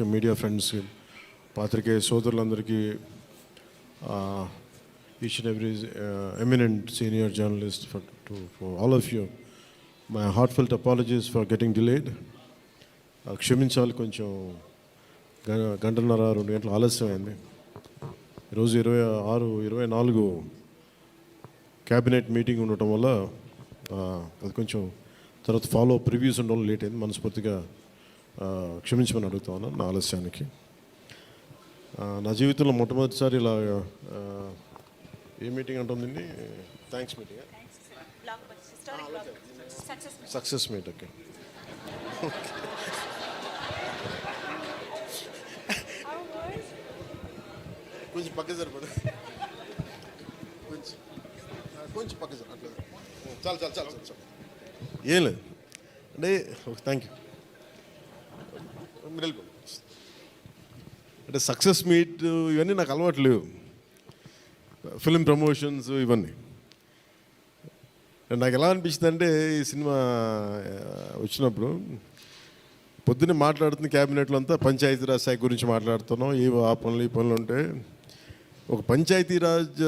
ముఖ్య media friends పాత్రికేయ సోదరులందరికీ each and every eminent senior journalist for to for all of you my heartfelt apologies for getting delayed క్షమించాలి కొంచెం. గ- గంటన్నర రెండు గంటలు ఆలస్యమైంది. ఈరోజు ఇరవై ఆరు ఇరవై నాలుగు క్యాబినెట్ మీటింగ్ ఉండటం వల్ల అది కొంచెం తర్వాత ఫాలో ప్రివ్యూస్ ఉండడం లేట్ అయింది. మనస్ఫూర్తిగా క్షమించమని అడుగుతా ఉన్నాను నా ఆలస్యానికి. నా జీవితంలో మొట్టమొదటిసారి ఇలా ఏ మీటింగ్ అంటుందండి thanks meeting? Success meet okay. కొంచెం పక్క సరిపడు కొంచెం కొంచెం పక్క సరి అట్లా. చాలు చాలు చాలు చాలు చాలు. ఏం లేదు. అంటే థ్యాంక్ యూ. అంటే సక్సెస్ మీట్ ఇవన్నీ నాకు అలవాటు లేవు. ఫిల్మ్ ప్రమోషన్స్ ఇవన్నీ. నాకు ఎలా అనిపించింది అంటే ఈ సినిమా వచ్చినప్పుడు పొద్దున్నే మాట్లాడుతున్న క్యాబినెట్లో అంతా పంచాయతీరాజ్ శాఖ గురించి మాట్లాడుతున్నాం ఏ ఆ పనులు ఈ పనులు ఉంటే ఒక పంచాయతీరాజ్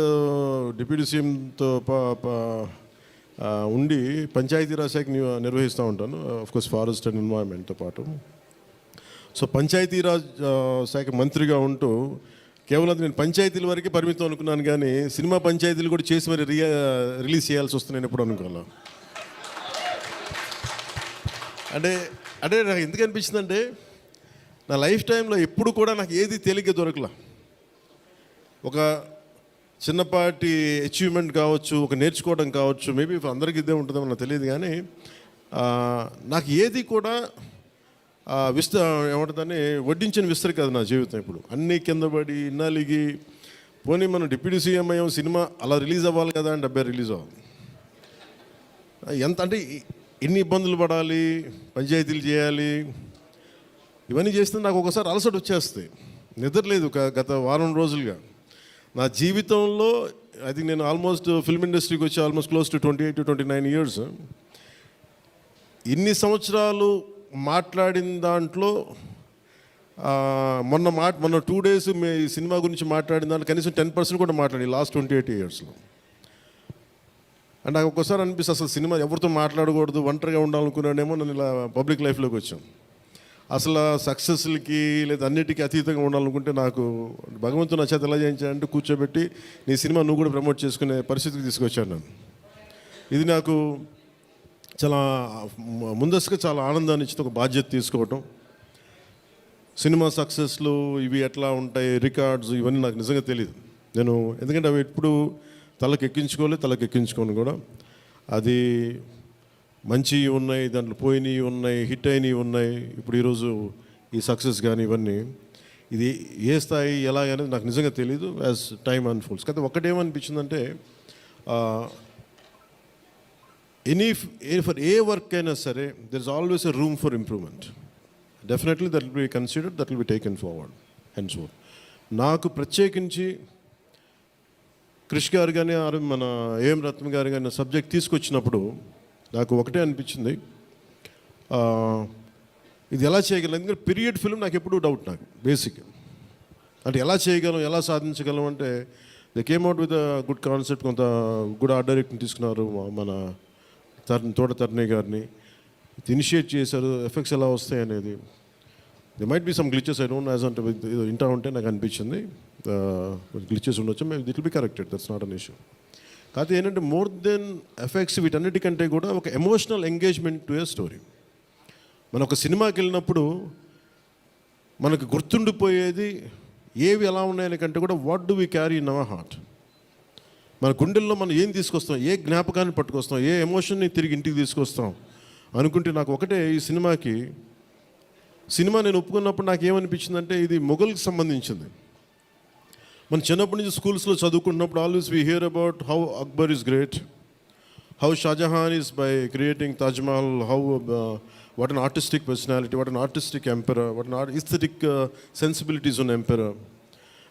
డిప్యూటీ సీఎంతో ఉండి పంచాయతీరాజ్ శాఖ నిర్వహిస్తూ ఉంటాను. కోర్స్ ఫారెస్ట్ అండ్ ఎన్వైరన్మెంట్తో పాటు. సో పంచాయతీరాజ్ శాఖ మంత్రిగా ఉంటూ కేవలం నేను పంచాయతీల వరకే పరిమితం అనుకున్నాను కానీ సినిమా పంచాయతీలు కూడా చేసి మరి రియా రిలీజ్ చేయాల్సి వస్తుంది నేను ఎప్పుడు అనుకోలే అంటే అంటే నాకు ఎందుకు అనిపించిందంటే నా లైఫ్ టైంలో ఎప్పుడు కూడా నాకు ఏది తేలిక దొరకలా. ఒక చిన్నపాటి అచీవ్మెంట్ కావచ్చు ఒక నేర్చుకోవడం కావచ్చు మేబీ అందరికీ ఇదే ఉంటుందో నాకు తెలియదు కానీ నాకు ఏది కూడా విస్త ఏమంటుందని వడ్డించిన విస్తరి కాదు నా జీవితం ఇప్పుడు. అన్నీ కింద పడి ఇన్నాలిగి పోనీ మనం డిప్యూటీ సీఎం అయ్యాం సినిమా అలా రిలీజ్ అవ్వాలి కదా అని డెబ్బై రిలీజ్ అవ్వాలి. ఎంత అంటే ఎన్ని ఇబ్బందులు పడాలి పంచాయతీలు చేయాలి ఇవన్నీ చేస్తే నాకు ఒకసారి అలసట వచ్చేస్తాయి. నిద్రలేదు గత వారం రోజులుగా. నా జీవితంలో ఐ థింక్ నేను ఆల్మోస్ట్ ఫిల్మ్ ఇండస్ట్రీకి వచ్చి almost close to twenty eight to twenty nine years. ఇన్ని సంవత్సరాలు మాట్లాడిన దాంట్లో మొన్న మాట మొన్న టూ డేస్ మీ సినిమా గురించి మాట్లాడిన దాంట్లో కనీసం టెన్ పర్సెంట్ కూడా మాట్లాడి లాస్ట్ ట్వంటీ ఎయిట్ ఇయర్స్లో అండ్ నాకు ఒక్కోసారి అనిపిస్తుంది అసలు సినిమా ఎవరితో మాట్లాడకూడదు ఒంటరిగా ఉండాలనుకున్నానేమో నన్ను ఇలా పబ్లిక్ లైఫ్లోకి వచ్చాం అసలు సక్సెస్లకి లేదా అన్నిటికీ అతీతంగా ఉండాలనుకుంటే నాకు భగవంతుడు నా చేత ఎలా చేయించాడంటే కూర్చోబెట్టి నీ సినిమా నువ్వు కూడా ప్రమోట్ చేసుకునే పరిస్థితికి తీసుకొచ్చాను నన్ను ఇది నాకు చాలా ముందస్తుగా చాలా ఆనందాన్ని ఇచ్చిన ఒక బాధ్యత తీసుకోవటం. సినిమా సక్సెస్లు ఇవి ఎట్లా ఉంటాయి రికార్డ్స్ ఇవన్నీ నాకు నిజంగా తెలియదు నేను ఎందుకంటే అవి ఎప్పుడు తలకు ఎక్కించుకోలేదు తలకు ఎక్కించుకోను కూడా. అది మంచి ఉన్నాయి దాంట్లో పోయినవి ఉన్నాయి హిట్ అయినవి ఉన్నాయి. ఇప్పుడు ఈరోజు ఈ సక్సెస్ కానీ ఇవన్నీ ఇది ఏ స్థాయి ఎలా అనేది నాకు నిజంగా తెలియదు యాజ్ టైమ్ అన్ఫోల్స్ కానీ ఒకటేమనిపించిందంటే ఎనీ ఫర్ ఏ వర్క్ అయినా సరే there is always a room for improvement definitely that will be considered that will be taken forward hence so నాకు ప్రత్యేకించి క్రిష్ గారు కానీ మన ఏఎం రత్న గారు కానీ సబ్జెక్ట్ తీసుకొచ్చినప్పుడు నాకు ఒకటే అనిపించింది. ఇది ఎలా చేయగలం? ఎందుకంటే పీరియడ్ ఫిల్మ్ నాకు ఎప్పుడూ డౌట్ నాకు బేసిక్ అంటే ఎలా చేయగలం ఎలా సాధించగలం అంటే they came out with good concept కొంత గుడ్ ఆర్ట్ డైరెక్ట్ని తీసుకున్నారు మన తరుణ్ తోట తరుణి గారిని. ఇనిషియేట్ చేశారు ఎఫెక్ట్స్ ఎలా వస్తాయి అనేది. There might be some glitches I don't as అంటే ఏదో ఇంటా ఉంటే నాకు అనిపించింది. గ్లిచెస్ ఉండొచ్చు మేము that be corrected that's not an issue కాకపోతే ఏంటంటే మోర్ దెన్ ఎఫెక్ట్స్ వీటన్నిటికంటే కూడా ఒక emotional engagement to a story మనం ఒక సినిమాకి వెళ్ళినప్పుడు మనకు గుర్తుండిపోయేది ఏవి ఎలా ఉన్నాయని కంటే కూడా what do we carry in our heart మన గుండెల్లో మనం ఏం తీసుకొస్తాం? ఏ జ్ఞాపకాన్ని పట్టుకొస్తాం? ఏ ఎమోషన్ని తిరిగి ఇంటికి తీసుకొస్తాం? అనుకుంటే నాకు ఒకటే ఈ సినిమాకి. సినిమా నేను ఒప్పుకున్నప్పుడు నాకు ఏమనిపించిందంటే ఇది మొఘల్కి సంబంధించింది. మన చిన్నప్పటి నుంచి స్కూల్స్లో చదువుకుంటున్నప్పుడు always we hear about how Akbar is great how Shah Jahan is by creating Taj Mahal how what an artistic personality what an artistic emperor what an aesthetic sensibilities ఉన్న emperor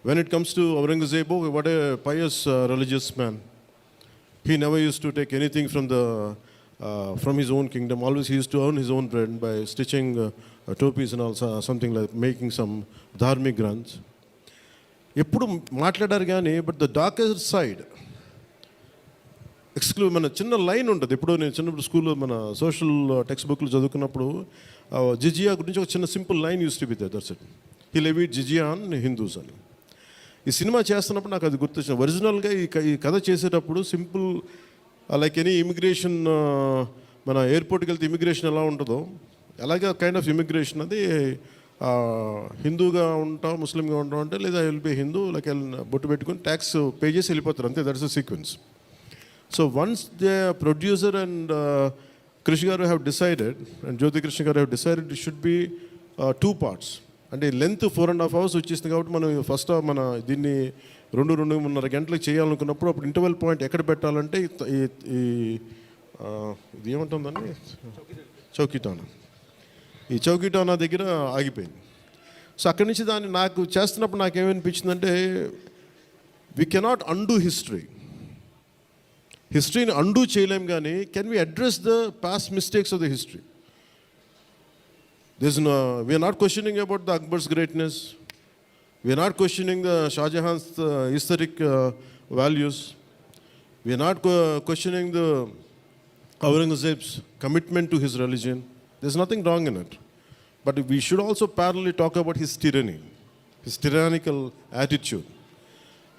when it comes to Aurangzeb what a pious religious man he never used to take anything from the uh, from his own kingdom. Always he used to earn his own bread by stitching uh, uh, topis and also something like making some dharmic grants. ఎప్పుడు మాట్లాడారు కానీ but the darker side ఎక్స్క్లూ మన చిన్న line ఉంటుంది ఎప్పుడో నేను చిన్నప్పుడు స్కూల్లో మన సోషల్ టెక్స్ట్ బుక్లు చదువుకున్నప్పుడు ఆ, జిజియా గురించి ఒక చిన్న simple line use to be that's it he levied jizya on Hindus అని ఈ సినిమా చేస్తున్నప్పుడు నాకు అది గుర్తొచ్చింది. ఒరిజినల్గా ఈ ఈ కథ చేసేటప్పుడు సింపుల్ లైక్ ఎనీ ఇమిగ్రేషన్ మన ఎయిర్పోర్ట్కి వెళ్తే ఇమిగ్రేషన్ ఎలా ఉంటుందో అలాగే కైండ్ ఆఫ్ ఇమిగ్రేషన్ అది హిందూగా ఉంటాం ముస్లింగా ఉంటాం అంటే లేదా వెళ్ళిపోయి హిందూ లైక్ బొట్టు పెట్టుకుని ట్యాక్స్ పే చేసి వెళ్ళిపోతారు. అంతే that's a sequence so once the producer and Krishi garu have decided and Jyothi Krishna garu have decided should be two parts అంటే length four and half hours వచ్చేసింది కాబట్టి మనం ఫస్ట్ మన దీన్ని రెండు రెండున్నర గంటలకు చేయాలనుకున్నప్పుడు అప్పుడు ఇంటర్వెల్ పాయింట్ ఎక్కడ పెట్టాలంటే ఈ- ఈ ఇది ఏమంటుందండి? చౌకీటానా. ఈ చౌకీటానా దగ్గర ఆగిపోయింది. సో అక్కడి నుంచి దాన్ని నాకు చేస్తున్నప్పుడు నాకేమనిపించిందంటే వి కెనాట్ అండూ హిస్టరీ హిస్టరీని అండూ చేయలేం కానీ can we address the past mistakes of the history this no we're not questioning about the Akbar's greatness we're not questioning the Shahjahan's historic values we're not questioning the Aurangzeb's commitment to his religion this nothing wrong in it but we should also parallelly talk about his tyranny his tyrannical attitude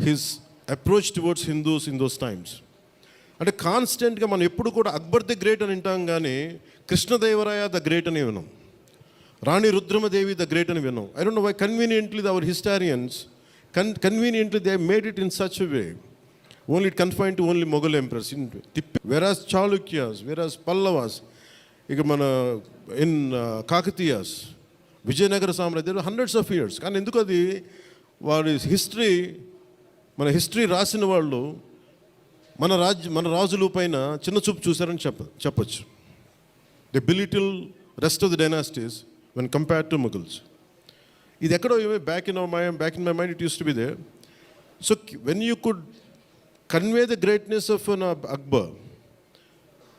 his approach towards Hindus in those times అంటే కాన్స్టెంట్గా మనం ఎప్పుడు కూడా Akbar the great అని వింటాం కానీ Krishnadevaraya the great అని విన్నాం రాణి రుద్రమదేవి ద గ్రేట్ అని విన్నాం. I don't know why conveniently our historians con conveniently they made it in such way only it confine to only Mughal empress in తిప్పి వెరాస్ చాళుక్యాస్ వెరాస్ పల్లవాస్ ఇక మన ఇన్ కాకతీయాస్ విజయనగర సామ్రాజ్యం హండ్రెడ్స్ ఆఫ్ ఇయర్స్ కానీ ఎందుకు అది? వారి హిస్టరీ మన హిస్టరీ రాసిన వాళ్ళు మన రాజ్య మన రాజుల పైన చిన్న చూపు చూశారని చెప్ప చెప్పచ్చు. The belittle rest of the dynasties when compare to Mughals ఇది ఎక్కడో back in my back in my mind it used to be they so when you could convey the greatness of an Akbar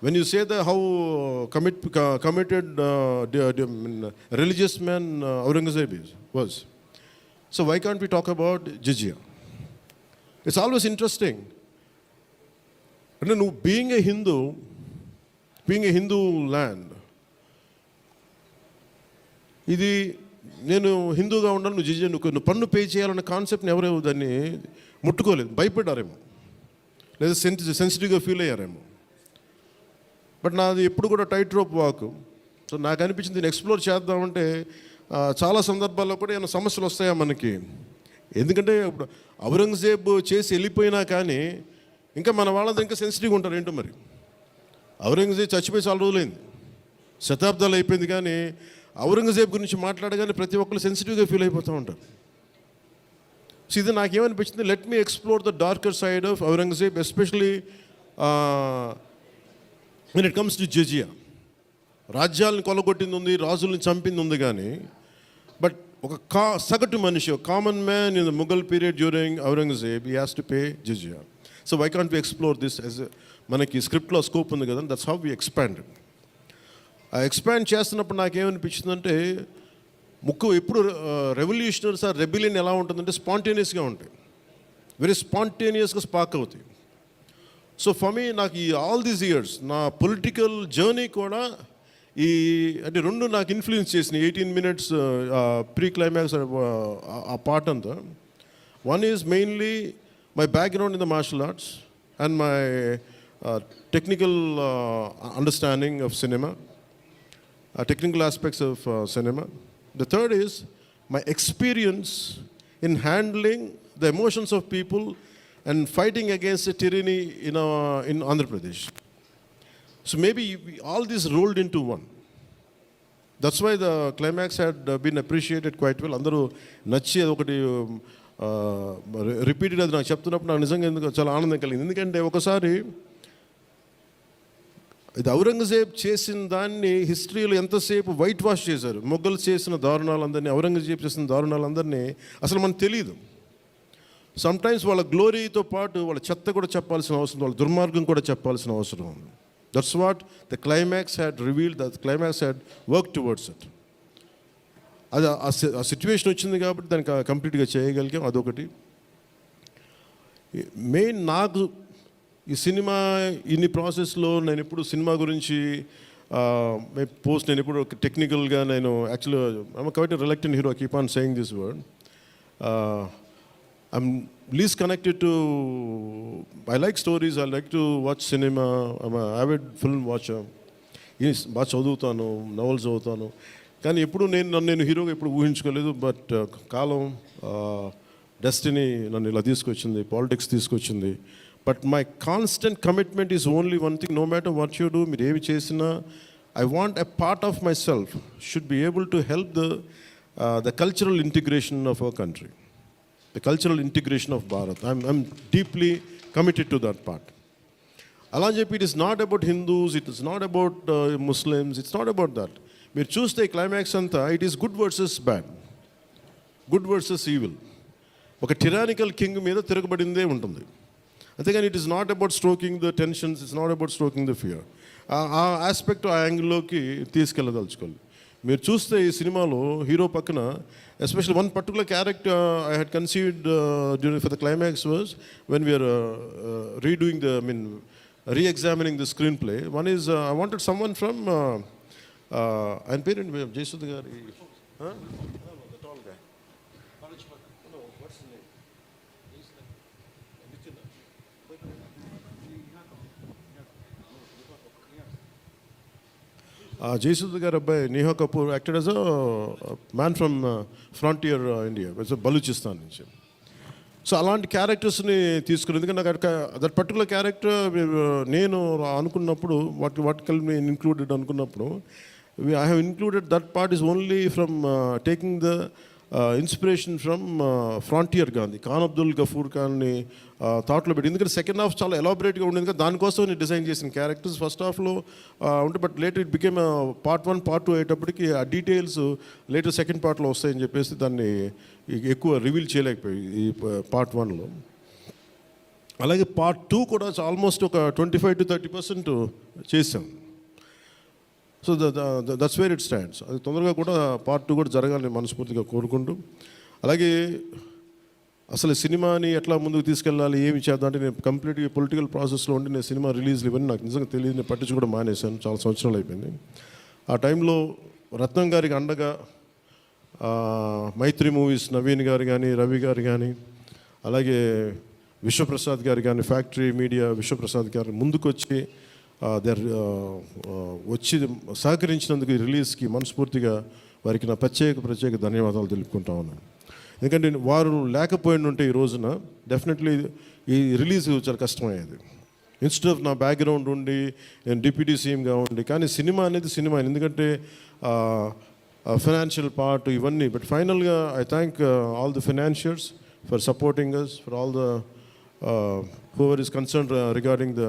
when you say the how commit, co- committed uh, the, the, I mean, religious man uh, Aurangzeb is, was. So why can't we talk about Jizya? It's always interesting. అంటే నువ్వు being a Hindu being a Hindu land ఇది నేను హిందూగా ఉండాలి నువ్వు జిజే నువ్వు నువ్వు పన్ను pay చేయాలన్న కాన్సెప్ట్ని ఎవరు దాన్ని ముట్టుకోలేదు భయపడ్డారేమో. లేదా సెన్సి సెన్సిటివ్గా ఫీల్ అయ్యారేమో. బట్ నాది ఎప్పుడు కూడా టైట్ రోప్ వాక్ సో నాకు అనిపించింది దీన్ని ఎక్స్ప్లోర్ చేద్దామంటే చాలా సందర్భాల్లో కూడా ఏమైనా సమస్యలు వస్తాయా మనకి? ఎందుకంటే ఇప్పుడు ఔరంగజేబ్ చేసి వెళ్ళిపోయినా కానీ ఇంకా మన వాళ్ళంతా ఇంకా సెన్సిటివ్గా ఉంటారు ఏంటో మరి? ఔరంగజేబ్ చచ్చిపోయి చాలా రోజులైంది. శతాబ్దాలు అయిపోయింది కానీ ఔరంగజేబ్ గురించి మాట్లాడగానే ప్రతి ఒక్కరు సెన్సిటివ్గా ఫీల్ అయిపోతూ ఉంటారు. సో ఇది నాకేమనిపించింది? Let me explore the darker side of Aurangzeb especially uh, when it comes to jizya రాజ్యాలను కొలగొట్టింది ఉంది రాజులను చంపింది ఉంది కానీ బట్ ఒక కా సగటు మనిషి common man in the Mughal period during Aurangzeb ఈ has to pay jizya so why can't we explore this as మనకి స్క్రిప్ట్లో స్కోప్ ఉంది కదా that's how we expanded expand చేస్తున్నప్పుడు నాకేమనిపించిందంటే ముక్కు ఎప్పుడు రెవల్యూషనరీస్ ఆ రెబిలియన్ ఎలా ఉంటుందంటే స్పాంటేనియస్గా ఉంటాయి. వెరీ స్పాంటేనియస్గా స్పార్క్ అవుతాయి. సో ఫర్ మీ నాకు ఈ ఆల్ దీస్ ఇయర్స్ నా పొలిటికల్ జర్నీ కూడా ఈ అంటే రెండు నాకు ఇన్ఫ్లుయెన్స్ చేసినాయి. ఎయిటీన్ మినిట్స్ ప్రీ క్లైమాక్స్ ఆ పార్ట్ అంతా. One is mainly my background in the martial arts and my technical understanding of cinema technical aspects of uh, cinema. The third is my experience in handling the emotions of people and fighting against the tyranny in, uh, in Andhra Pradesh. So maybe all this rolled into one. That's why the climax had uh, been appreciated quite well. అందరూ నచ్చి అది ఒకటి repeated అది నాకు చెప్తున్నప్పుడు నాకు నిజంగా ఎందుకు చాలా ఆనందం కలిగింది ఎందుకంటే ఒకసారి ఇది ఔరంగజేబ్ చేసిన దాన్ని హిస్టరీలో ఎంతసేపు వైట్ వాష్ చేశారు? మొగ్గలు చేసిన దారుణాలందరినీ ఔరంగజేబ్ చేసిన దారుణాలందరినీ అసలు మనకు తెలియదు సమ్టైమ్స్ వాళ్ళ గ్లోరీతో పాటు వాళ్ళ చెత్త కూడా చెప్పాల్సిన అవసరం వాళ్ళ దుర్మార్గం కూడా చెప్పాల్సిన అవసరం. ఉంది that's what the climax had revealed the climax had work towards it అది ఆ సిచ్యువేషన్ వచ్చింది కాబట్టి దానికి కంప్లీట్గా చేయగలిగాం అదొకటి. మెయిన్ నాకు ఈ సినిమా ఇన్ని ప్రాసెస్లో నేను ఎప్పుడు సినిమా గురించి పోస్ట్ నేను ఎప్పుడు టెక్నికల్గా నేను యాక్చువల్గా కాబట్టి reluctant hero keep on saying this word. I'm least connected to I like stories I like to watch cinema avid film watch బాగా చదువుతాను నవల్స్ చదువుతాను. కానీ ఎప్పుడు నేను నన్ను నేను హీరోగా ఎప్పుడు ఊహించుకోలేదు బట్ కాలం డెస్టినీ నన్ను ఇలా తీసుకొచ్చింది పాలిటిక్స్ తీసుకొచ్చింది. But my constant commitment is only one thing no matter what you do మీరు ఏమి చేసినా I want a part of my self should be able to help the the cultural integration of our country the cultural integration of Bharat I'm I'm deeply committed to that part అలా అని చెప్పి it is not about Hindus it is not about Muslims it's not about that మీరు చూస్తే climax అంతా it is good versus bad good versus evil ఒక tyrannical king మీద తిరగబడిందే ఉంటుంది అంతేగాని it is not about stroking the tensions it's not about stroking the fear ఆ aspect ఆ యాంగిల్లోకి తీసుకెళ్ళదలుచుకోవాలి మీరు చూస్తే ఈ సినిమాలో హీరో పక్కన special one particular character I had conceived during for the climax was when we're redoing the mean re-examining the screen play one is I wanted someone from ఆయన పేరేంటి జయసుద్ గారి జయసుద్ గారు అబ్బాయి Neha Kapoor acted as a man from frontier India Baluchistan నుంచి. So అలాంటి క్యారెక్టర్స్ని తీసుకుని ఎందుకంటే నాకు that particular character నేను అనుకున్నప్పుడు వాట్ వాట్ నేను ఇంక్లూడెడ్ అనుకున్నప్పుడు I have included that part is only from taking the inspiration from frontier Gandhi Khan Abdul Ghaffar ఖాన్ని థాట్లో పెట్టి. ఎందుకంటే సెకండ్ హాఫ్ చాలా ఎలాబరేట్గా ఉండేది కదా దానికోసం నేను డిజైన్ చేసిన క్యారెక్టర్స్ ఫస్ట్ హాఫ్లో ఉంటే but later it became part one part two అయ్యేటప్పటికి ఆ డీటెయిల్స్ లేటర్ సెకండ్ పార్ట్లో వస్తాయని చెప్పేసి దాన్ని ఎక్కువ రివీల్ చేయలేకపోయి ఈ పార్ట్ వన్లో అలాగే పార్ట్ టూ కూడా ఆల్మోస్ట్ ఒక twenty five to thirty percent చేసాం so that's where it stands అది తొందరగా కూడా పార్ట్ టూ కూడా జరగాలని మనస్ఫూర్తిగా కోరుకుంటూ అలాగే అసలు సినిమాని ఎట్లా ముందుకు తీసుకెళ్ళాలి ఏమి చేద్దాం అంటే నేను కంప్లీట్గా పొలిటికల్ ప్రాసెస్లో ఉండి నేను సినిమా రిలీజ్లు ఇవన్నీ నాకు నిజంగా తెలియదు నేను కూడా మానేశాను. చాలా సంవత్సరాలు అయిపోయింది. ఆ టైంలో రత్నం గారికి అండగా మైత్రి మూవీస్ నవీన్ గారు కానీ రవి గారు కానీ అలాగే విశ్వప్రసాద్ గారు కానీ ఫ్యాక్టరీ మీడియా విశ్వప్రసాద్ గారు ముందుకొచ్చి దర్ వచ్చి సహకరించినందుకు ఈ రిలీజ్కి మనస్ఫూర్తిగా వారికి నా ప్రత్యేక ప్రత్యేక ధన్యవాదాలు తెలుపుకుంటా ఉన్నాను. ఎందుకంటే వారు లేకపోయిన ఉంటే ఈ రోజున డెఫినెట్లీ ఈ రిలీజ్ చాలా కష్టమయ్యేది. ఇన్స్టెడ్ ఆఫ్ నా బ్యాక్గ్రౌండ్ ఉండి నేను డిప్యూటీ సీఎంగా ఉండి కానీ సినిమా అనేది సినిమా ఎందుకంటే ఫైనాన్షియల్ పార్ట్ ఇవన్నీ బట్ ఫైనల్గా I thank all the financiers for supporting us for all the whoever is concern regarding the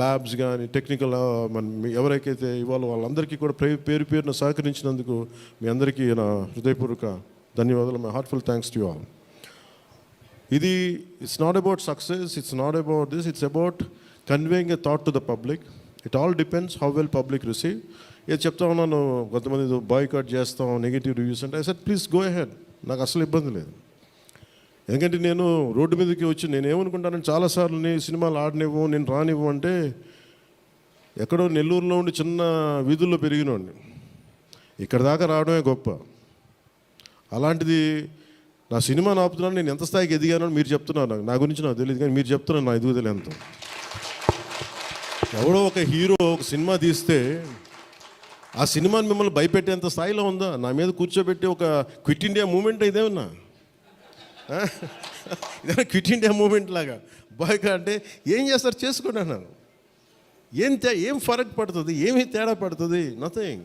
labs కానీ టెక్నికల్ మన ఎవరికైతే ఇవాళ వాళ్ళందరికీ కూడా పేరు పేరున సహకరించినందుకు మీ అందరికీ నా హృదయపూర్వక ధన్యవాదాలు. My heartful thanks to all ఇది it's not about success it's not about this it's about conveying a thought to the public it all depends how well public receive ఏది చెప్తా ఉన్నాను కొంతమంది బాయ్కాట్ చేస్తాం నెగిటివ్ రివ్యూస్ అంటే I said please go head నాకు అసలు ఇబ్బంది లేదు. ఎందుకంటే నేను రోడ్డు మీదకి వచ్చి నేను ఏమనుకుంటానంటే చాలాసార్లు నీ సినిమాలు ఆడనివ్వు నేను రానివ్వు అంటే ఎక్కడో నెల్లూరులో ఉండి చిన్న వీధుల్లో పెరిగినోడిని. ఇక్కడ దాకా రావడమే గొప్ప. అలాంటిది నా సినిమా ఆపుతున్నాను నేను ఎంత స్థాయికి ఎదిగానో మీరు చెప్తున్నారు నాకు. నా గురించి నాకు తెలియదు కానీ మీరు చెప్తున్నారు నా ఎదుగుదల ఎంత. ఎవడో ఒక హీరో ఒక సినిమా తీస్తే ఆ సినిమాని మిమ్మల్ని భయపెట్టేంత స్థాయిలో ఉందా? నా మీద కూర్చోబెట్టి ఒక క్విట్ ఇండియా మూమెంట్ ఇదేమన్నా? ఇదేనా క్విట్ ఇండియా మూమెంట్ లాగా? బాయ్కా అంటే ఏం చేస్తారు? చేసుకోండి అన్నాను. ఏం తే ఏం ఫరక్ పడుతుంది? ఏమి తేడా పడుతుంది? నథింగ్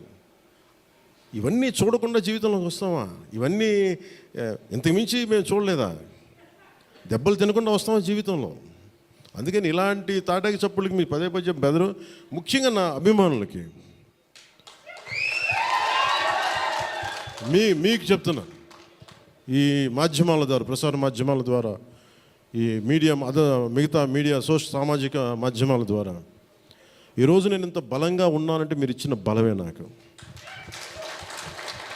ఇవన్నీ చూడకుండా జీవితంలోకి వస్తామా? ఇవన్నీ ఇంతకుమించి మేము చూడలేదా? దెబ్బలు తినకుండా వస్తామా జీవితంలో? అందుకని ఇలాంటి తాటాకి చప్పులకి మీ పదే పదే బెదరు. ముఖ్యంగా నా అభిమానులకి. మీ మీకు చెప్తున్నాను ఈ మాధ్యమాల ద్వారా ప్రసార మాధ్యమాల ద్వారా ఈ మీడియా అద మిగతా మీడియా సోష సామాజిక మాధ్యమాల ద్వారా. ఈరోజు నేను ఇంత బలంగా ఉన్నానంటే మీరు ఇచ్చిన బలమే నాకు.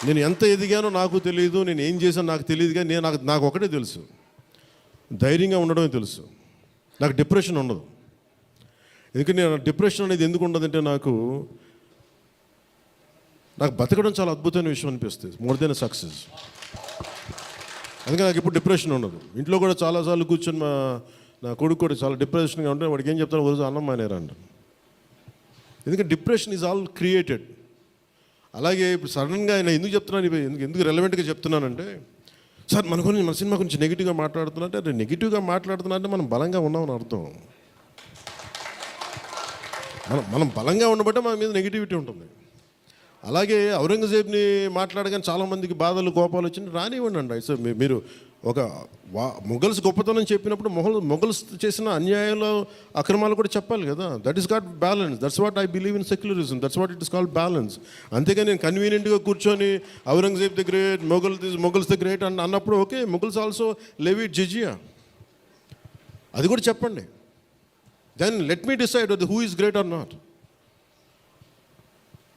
నేను ఎంత ఎదిగానో నాకు తెలియదు నేను ఏం చేశానో నాకు తెలియదు కానీ నేను నాకు నాకు ఒకటే తెలుసు. ధైర్యంగా ఉండడమే తెలుసు. నాకు డిప్రెషన్ ఉండదు. ఎందుకంటే నేను డిప్రెషన్ అనేది ఎందుకు ఉండదంటే నాకు నాకు బతకడం చాలా అద్భుతమైన విషయం అనిపిస్తుంది. మోర్ దెన్ సక్సెస్ అందుకే నాకు ఇప్పుడు డిప్రెషన్ ఉండదు. ఇంట్లో కూడా చాలాసార్లు కూర్చొని మా నా కొడుకు కూడా చాలా డిప్రెషన్గా ఉంటే వాడికి ఏం చెప్తాను రోజు అన్నం మానేరంట ఎందుకంటే డిప్రెషన్ ఈజ్ ఆల్ క్రియేటెడ్ అలాగే ఇప్పుడు సడన్గా ఆయన ఎందుకు చెప్తున్నాను ఎందుకు ఎందుకు రెలవెంట్గా చెప్తున్నానంటే సార్ మన గురించి మన సినిమా గురించి నెగిటివ్గా మాట్లాడుతున్నా అంటే నెగిటివ్గా మాట్లాడుతున్నా అంటే మనం బలంగా ఉన్నామని అర్థం. మనం మనం బలంగా ఉండబట్టే మన మీద నెగిటివిటీ ఉంటుంది. అలాగే ఔరంగజేబ్ని మాట్లాడగానే చాలామందికి బాధలు కోపాలు వచ్చింది. రానివ్వండి అండి సో మీ- మీరు ఒక వా మొఘల్స్ గొప్పతనం చెప్పినప్పుడు మొఘల్ మొఘల్స్ చేసిన అన్యాయాలు అక్రమాలు కూడా చెప్పాలి కదా. That is got balance that's what I believe in secularism that's what it is called balance అంతేగాని నేను కన్వీనియంట్గా కూర్చొని Aurangzeb the great Mughal Mughals the great అన్న అన్నప్పుడు okay Mughals also levied jizya అది కూడా చెప్పండి. Then let me decide who is great or not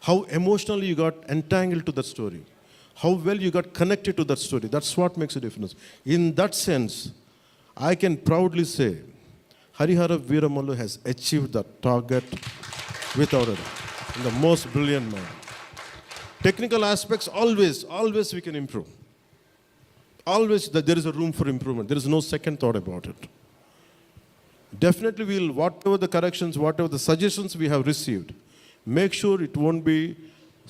how emotionally you got entangled to that story, how well you got connected to that story. That's what makes a difference. In that sense, I can proudly say Harihara Veeramallu has achieved that target without a doubt. In the most brilliant manner. Technical aspects, always, always we can improve. Always that there is a room for improvement. There is no second thought about it. Definitely, we'll, whatever the corrections, whatever the suggestions we have received, make sure it won't be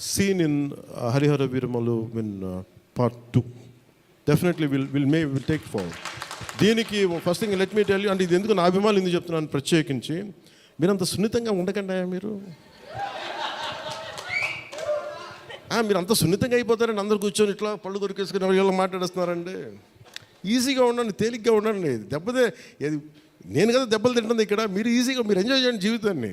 seen in Harihara Veeramallu Viramalu part two definitely will will may will take far దీనికి first thing let me tell అంటే ఇది ఎందుకు నా అభిమానులు ఎందుకు చెప్తున్నాను ప్రత్యేకించి మీరు అంత సున్నితంగా ఉండకండి మీరు. ఆ, మీరు అంత సున్నితంగా అయిపోతారండి అందరు కూర్చొని ఇట్లా పళ్ళు దొరికేసుకుని ఎవరు మాట్లాడేస్తున్నారండి? ఈజీగా ఉండండి తేలిగ్గా ఉండండి. దెబ్బతే నేను కదా దెబ్బలు తింటుంది ఇక్కడ మీరు ఈజీగా మీరు ఎంజాయ్ చేయండి జీవితాన్ని.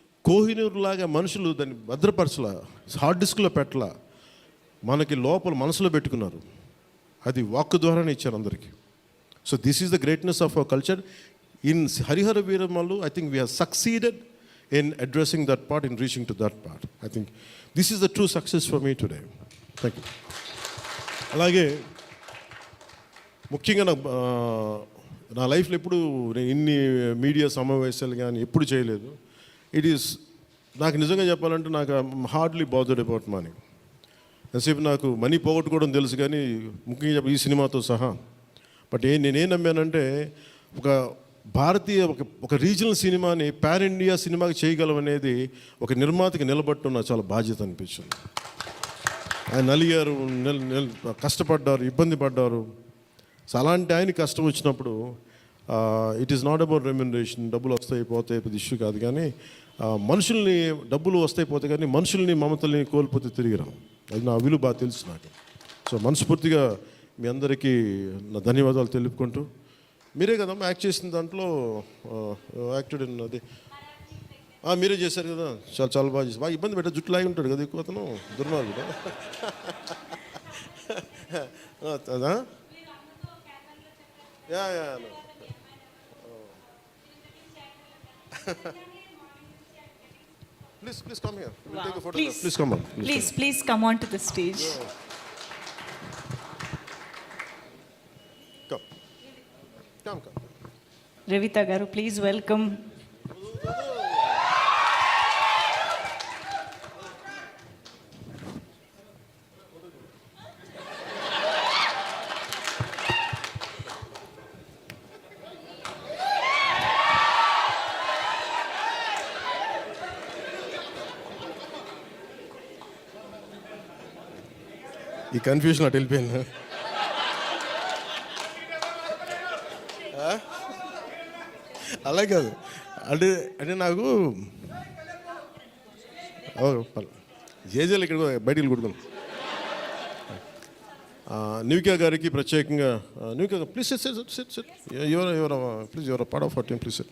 కోహినూరులాగా మనుషులు దాన్ని భద్రపరచల హార్డ్ డిస్క్లో పెట్టల మనకి లోపల మనసులో పెట్టుకున్నారు. అది వాక్ ద్వారానే ఇచ్చారు అందరికీ. So this is the greatness of our culture in Harihara Veeramallu I think we have succeeded in addressing that part in reaching to that part I think this is the true success for me today thank you అలాగే ముఖ్యంగా నా నా లైఫ్లో ఎప్పుడు నేను ఇన్ని media సమావేశాలు కానీ ఎప్పుడు చేయలేదు. ఇట్ ఈస్ నాకు నిజంగా చెప్పాలంటే నాకు హార్డ్లీ బాదర్డ్ అబౌట్ మనీ ఎంతసేపు నాకు మనీ పోగొట్టుకోవడం తెలుసు కానీ ముఖ్యంగా చెప్ప ఈ సినిమాతో సహా. బట్ ఏ నేనేం నమ్మానంటే ఒక భారతీయ ఒక ఒక రీజనల్ సినిమాని పాన్ ఇండియా సినిమాకి చేయగలం అనేది ఒక నిర్మాతకి నిలబట్టడం నాకు చాలా బాధ్యత అనిపించింది. ఆయన నలిగారు కష్టపడ్డారు ఇబ్బంది పడ్డారు. సో అలాంటి ఆయన కష్టం వచ్చినప్పుడు it is not about remuneration డబ్బులు వస్తాయి పోతాయి పెద్ద ఇష్యూ కాదు కానీ మనుషుల్ని డబ్బులు వస్తాయి పోతాయి కానీ మనుషుల్ని మమతల్ని కోల్పోతే తిరిగి రాం అది నా విలువ బాగా తెలుసు నాకు. సో మనస్ఫూర్తిగా మీ అందరికీ నా ధన్యవాదాలు తెలుపుకుంటూ మీరే కదమ్మా యాక్ట్ చేసిన దాంట్లో యాక్టెడ్ అది. మీరే చేశారు కదా చాలా చాలా బాగా చేశారు. బాగా ఇబ్బంది పెట్ట జుట్టు లాగి ఉంటాడు కదా ఎక్కువ అతను దుర్మార్గుడు. అదా? Yeah yeah please, please come here. We'll Wow. take a photograph. Please. Please come on. Please, please come on to the stage. come. Come, come. Revita Garu, please welcome ఈ కన్ఫ్యూజన్ అటు వెళ్ళిపోయింది అలా కాదు అంటే అంటే నాకు ఓ, జేజేలు ఇక్కడ బయటికి కొడుకున్నాం న్యూకే గారికి ప్రత్యేకంగా న్యూకా please sir set set set ఎవరు ఎవరు ప్లీజ్ ఎవరు part of team please sir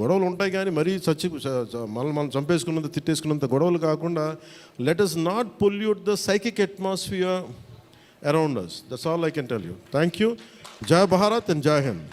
గొడవలు ఉంటాయి కానీ మరీ చచ్చి మనల్ని మనం మనం చంపేసుకున్నంత తిట్టేసుకున్నంత గొడవలు కాకుండా let us not pollute the psychic atmosphere around us that's all I can tell you thank you జై భారత్ అండ్ జై హింద్